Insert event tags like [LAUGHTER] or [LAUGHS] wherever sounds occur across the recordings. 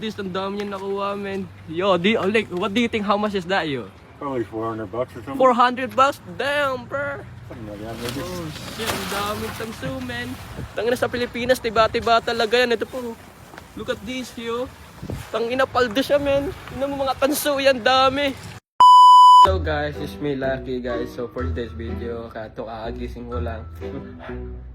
This, ang dami niya nakuha, man. Yo, di, like, what do you think, how much is that, yo? Probably 400 bucks or something. 400 bucks? Damn, bro. Something like that, maybe. Oh, shit, ang daming tanso, man. Tangina sa Pilipinas, tiba-tiba talaga yan. Ito po, look at this, yo. Tangina, paldo siya, man. Ina mo mga tanso, yan, dami. So guys, it's me Lucky guys. So for today's video, kato kaagising ko lang.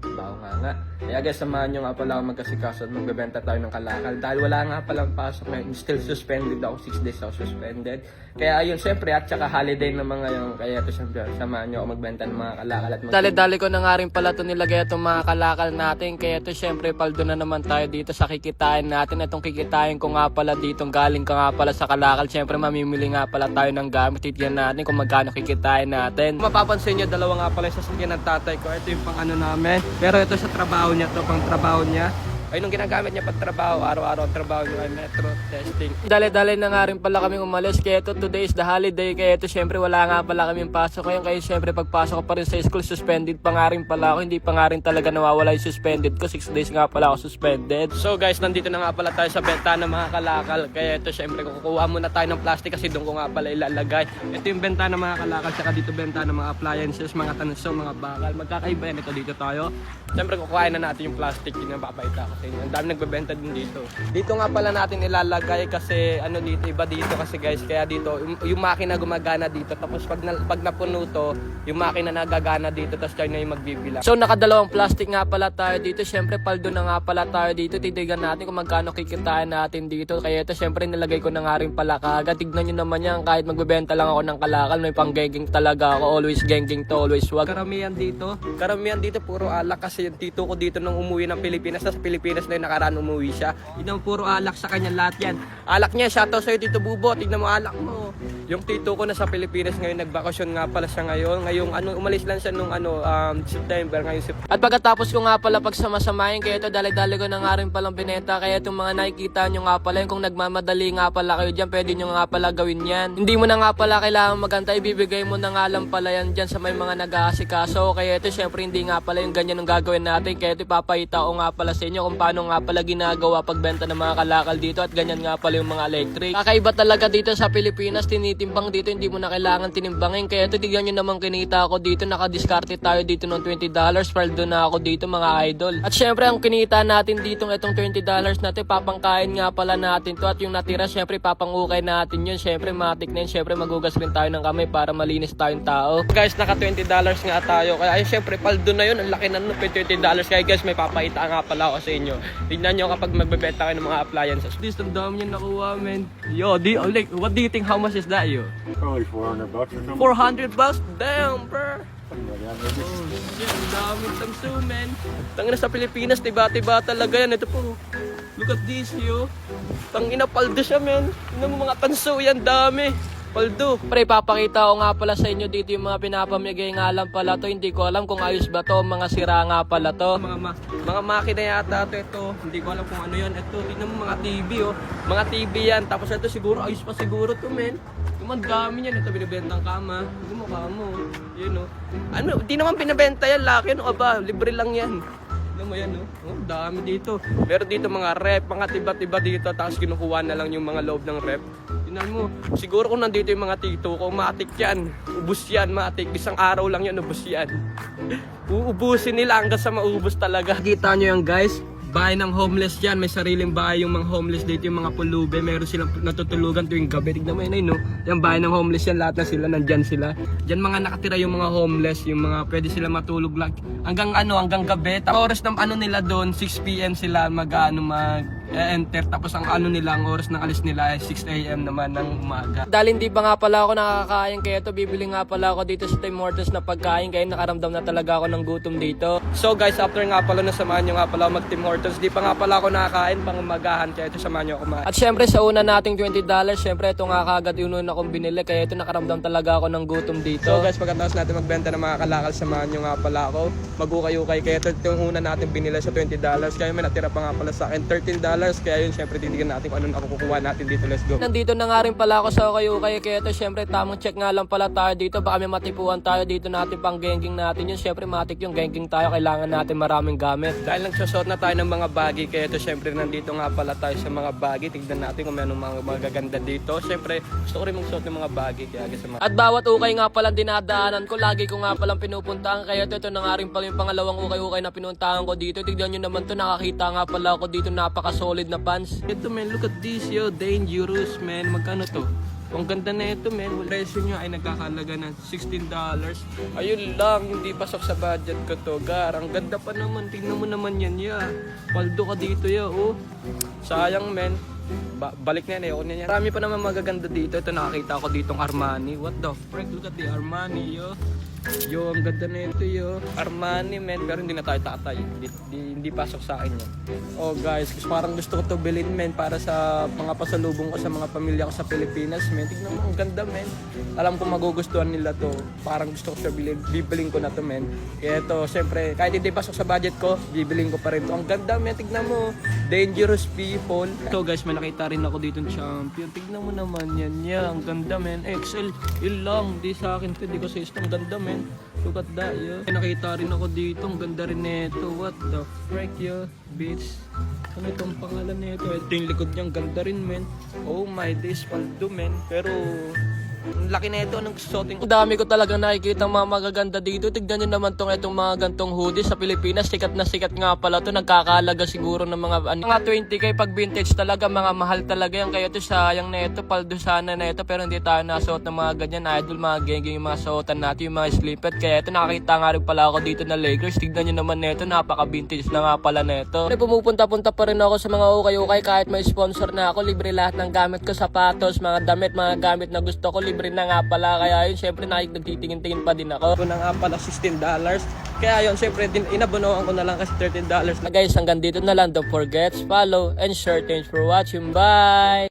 Baho nga nga. Kaya guys, samahan nyo nga pala ako magkasikaso at magbebenta tayo ng kalakal. Dahil wala nga palang pasok ngayon, still suspended ako. 6 days ako suspended. Kaya ayun, syempre, at saka holiday na mga yung Kaya ito syempre, samahan nyo ako magbenta ng mga kalakal at mag- Dali-dali ko na nga rin pala ito nilagay itong mga kalakal natin. Kaya ito syempre paldo na naman tayo dito sa kikitain natin. Itong kikitain ko nga pala dito galing ka nga pala sa kalakal. Syempre mamimili nga pala tayo ng gamit. Titiyan natin kung magkano kikitain natin. Mapapansin nyo, dalawa nga pala yung sasakyan ng tatay ko. Ito yung pang ano namin. Pero ito sa trabaho niya to, pang trabaho niya. Ayun yung ginagamit niya pag trabaho, araw-araw ang trabaho niya ay metro testing. Dali-dali na nga rin pala kami umalis. Kaya ito today is the holiday. Kaya ito syempre wala nga pala kaming pasok. Kaya kaya syempre pagpasok ko pa rin sa school suspended pa nga rin pala ako. Hindi pa nga rin talaga nawawala yung suspended ko. 6 days nga pala ako suspended. So guys, nandito na nga pala tayo sa benta ng mga kalakal. Kaya ito syempre kukuha muna tayo ng plastic kasi doon ko nga pala ilalagay. Ito yung benta ng mga kalakal, saka dito benta ng mga appliances, mga tanso, mga bakal. Magkakaiba yan ito dito tayo. Syempre kukuhain na natin yung plastic, yun ang papakita ko inyo. Ang dami nagbebenta din dito. Dito nga pala natin ilalagay kasi ano dito, iba dito kasi guys. Kaya dito, yung, yung makina gumagana dito. Tapos pag, na, pag napuno to, yung makina nagagana dito. Tapos tayo na yung magbibilang. So nakadalawang plastic nga pala tayo dito. Syempre paldo na nga pala tayo dito. Titigan natin kung magkano kikitain natin dito. Kaya ito syempre nilagay ko na nga rin pala kagad. Tignan nyo naman yan kahit magbebenta lang ako ng kalakal. May pang genging talaga ako. Always genging to, always wag. Karamihan dito, karamihan dito puro alak kasi yung tito ko dito nung umuwi ng Pilipinas, sa Pilipinas na yung nakaraan umuwi siya. Yun ang puro alak sa kanya lahat yan. Alak niya, shoutout sa'yo Tito Bubo, tignan mo alak mo. Yung tito ko na sa Pilipinas ngayon, nagbakasyon nga pala siya ngayon. Ngayong ano, umalis lang siya nung ano, um, September, ngayon September. At pagkatapos ko nga pala pagsamasamahin, kaya ito dali-dali ko na nga rin palang binenta. Kaya itong mga nakikita nyo nga pala, yung kung nagmamadali nga pala kayo dyan, pwede nyo nga pala gawin yan. Hindi mo na nga pala kailangan magantay, ibibigay mo na nga lang pala yan dyan sa may mga nag-aasikaso. Kaya ito syempre hindi nga pala yung ganyan ang gagawin natin. Kaya ito ipapahita ko nga pala sa inyo kung paano nga pala ginagawa pagbenta ng mga kalakal dito at ganyan nga pala yung mga electric. Kakaiba talaga dito sa Pilipinas, tinitimbang dito, hindi mo na kailangan tinimbangin. Kaya ito tignan nyo naman kinita ako dito, nakadiskarte tayo dito ng $20, paldo na ako dito mga idol. At syempre ang kinita natin dito itong $20 na ito, papangkain nga pala natin to at yung natira syempre papangukay natin yun. Syempre matik na yun, syempre magugas rin tayo ng kamay para malinis tayong tao. Guys, naka 20 dollars nga tayo. Kaya ay syempre paldo na yun. Ang laki na nun, 20 dollars. Kaya guys, may papakita nga pala ako sa inyo. Tignan nyo kapag magbebenta kayo ng mga appliances. This, ang dami niya nakuha, man. Yo, di, like, what do you think, how much is that, yo? Probably 400 bucks or something. 400 bucks? Damn, bro. Oh, shit, ang daming tanso, man. Tangina sa Pilipinas, tiba-tiba talaga yan. Ito po. Look at this, yo. Tangina, paldo siya, man. Mo mga tanso, yan, dami. Paldo. Pre, papakita ko nga pala sa inyo dito yung mga pinapamigay nga lang pala to. Hindi ko alam kung ayos ba to, mga sira nga pala to. mga ma- mga makina yata ito, ito. Hindi ko alam kung ano yan. Ito, tingnan mo mga TV, oh. Mga TV yan. Tapos ito siguro, ayos pa siguro to, men. Mga dami yan. Ito, binibentang kama. Hindi mo. Yun, oh. Ano, di naman binibenta yan. Laki, ano ka ba? Libre lang yan. Alam mo yan, oh. Oh, dami dito. Meron dito mga rep, mga tiba-tiba dito. Tapos kinukuha na lang yung mga loob ng rep. Tingnan mo. Siguro kung nandito yung mga tito ko, matik yan. Ubus yan, matik. Isang araw lang yan, ubus yan. [LAUGHS] Uubusin nila hanggang sa maubos talaga. Kita nyo yan guys. Bahay ng homeless yan. May sariling bahay yung mga homeless dito. Yung mga pulube. Meron silang natutulugan tuwing gabi. Tignan mo yun, no? Yung bahay ng homeless yan. Lahat na sila. Nandyan sila. Diyan mga nakatira yung mga homeless. Yung mga pwede sila matulog lang. Hanggang ano, hanggang gabi. Tapos oras ng ano nila doon, 6pm sila mag, ano, mag enter tapos ang ano nila ang oras ng alis nila ay 6 AM naman ng umaga Dahil hindi pa nga pala ako nakakain kaya ito bibili nga pala ako dito sa Tim Hortons na pagkain kaya nakaramdam na talaga ako ng gutom dito. So guys, after nga pala nasamahan nyo nga pala mag Tim Hortons, di pa nga pala ako nakakain pang umagahan, kaya ito samahan nyo ako kumain. At syempre sa una nating $20, syempre ito nga kagad yung una kong binili kaya ito nakaramdam talaga ako ng gutom dito. So guys, pagkatapos natin magbenta ng mga kalakal, samahan nyo nga pala ako. Magukay-ukay, kaya ito, ito yung una natin binili sa $20, kaya may natira pa nga pala sa akin $13 Kaya yun, syempre, titignan natin kung ano nakukuha natin dito. Let's go. Nandito na nga rin pala ako sa kayo kaya kaya ito syempre tamang check nga lang pala tayo dito baka may matipuan tayo dito natin pang gengking natin yun syempre matik yung gengking tayo kailangan natin maraming gamit Dahil nagsusot na tayo ng mga bagay, kaya ito syempre nandito nga pala tayo sa mga bagay. Tignan natin kung may anong mga magaganda dito. Syempre, gusto ko rin magsuot ng mga bagay. Kaya guys, mga... At bawat ukay nga pala dinadaanan ko, lagi ko nga palang pinupuntahan. Kaya ito, ito na nga rin pala yung pangalawang ukay-ukay na pinuntahan ko dito. Tignan nyo naman to, nakakita nga pala ako dito, napaka-solid na pants. Ito man, look at this yo, dangerous man. Magkano to? Ang ganda na ito man, presyo nyo ay nagkakalaga ng $16. Ayun lang, hindi pasok sa budget ko to. Gar, ang ganda pa naman, tingnan mo naman yan ya. Paldo ka dito ya, oh. Sayang men. Ba- balik na yan, ayoko na yan. Marami pa naman magaganda dito. Ito nakakita ko ditong Armani. What the frick? Look at the Armani, yo. Yo, ang ganda na ito, yo. Armani, men. Pero hindi na tayo tatay. Hindi, hindi, hindi pasok sa akin yan. Oh, guys. Parang gusto ko to bilhin, men. Para sa mga pasalubong ko sa mga pamilya ko sa Pilipinas, men. Tignan mo, ang ganda, men. Alam ko magugustuhan nila to. Parang gusto ko siya bilhin. Bibiling ko na to, men. Kaya ito, syempre, kahit hindi pasok sa budget ko, bibiling ko pa rin to. Ang ganda, men. Tignan mo. Dangerous people. Ito, guys, may nakita rin ako dito ng champion. Tignan mo naman yan. Yeah, ang ganda, men. XL. Yun lang. Di sa akin to. Di ko sa Ang ganda, men. Look at that, yo. Nakita rin ako dito. Ang ganda rin nito. What the frick, yo. Bitch. Ano itong pangalan nito? Ito yung likod niya. Ang ganda rin, men. Oh my days, paldo, men. Pero, ang laki na ito. Anong ko? Ang dami ko talaga nakikita mga magaganda dito. Tignan nyo naman tong itong mga gantong hoodie sa Pilipinas. Sikat na sikat nga pala to. Nagkakalaga siguro ng mga ano, mga 20k pag vintage talaga. Mga mahal talaga yan. Kaya to sayang na ito. Paldo sana na ito. Pero hindi tayo nasuot ng mga ganyan. Idol, mga gengeng yung mga suotan natin. Yung mga slipet. Kaya ito nakakita nga rin pala ako dito na Lakers. Tignan nyo naman na ito. Napaka-vintage na nga pala na ito. Pero pumupunta-punta pa rin ako sa mga ukay-ukay. Kahit may sponsor na ako. Libre lahat ng gamit ko. Sapatos, mga damit, mga gamit na gusto ko. Libre na nga pala. Kaya yun, syempre nagtitingin-tingin pa din ako. Ito na nga pala $16. Kaya yun, syempre, din, inabunuan ko na lang kasi $13. Guys, hanggang dito na lang. Don't forget, follow, and share. Thanks for watching. Bye!